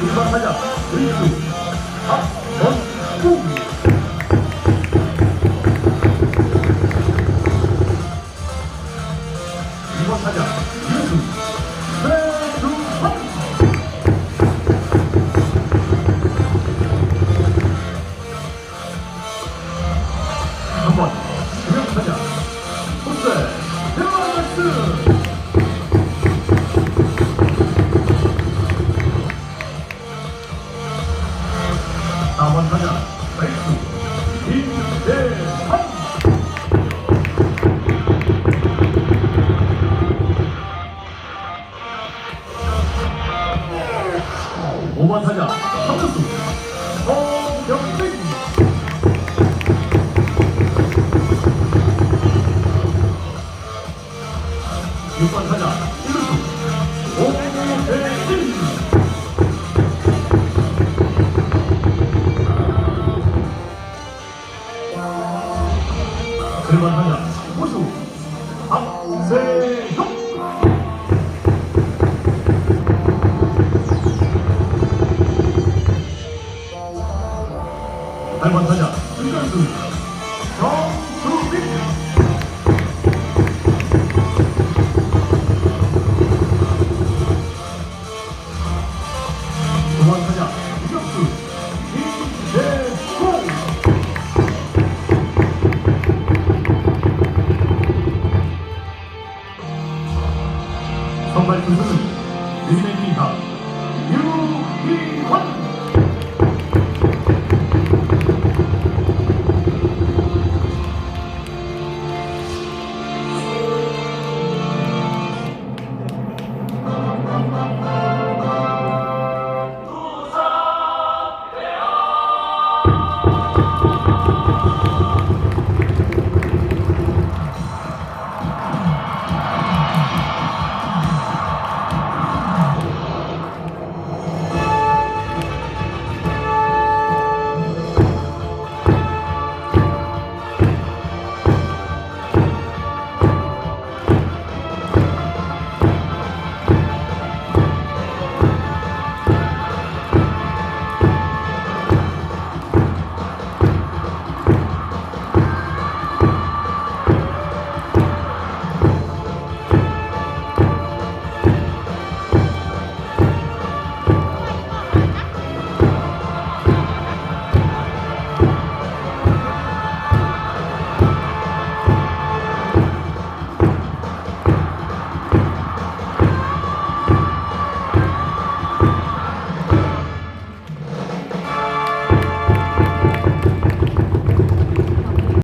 1번 타자. 루이스 박원웅 2번 타자. 유수 최두환 3번 김영타자. 호세 대만스 6번 타자 1루수 오대진 7번 타자 호수 박세 8번 타자 유전수 정수빈. 두번 타자 유전수 김재호 선발 투수는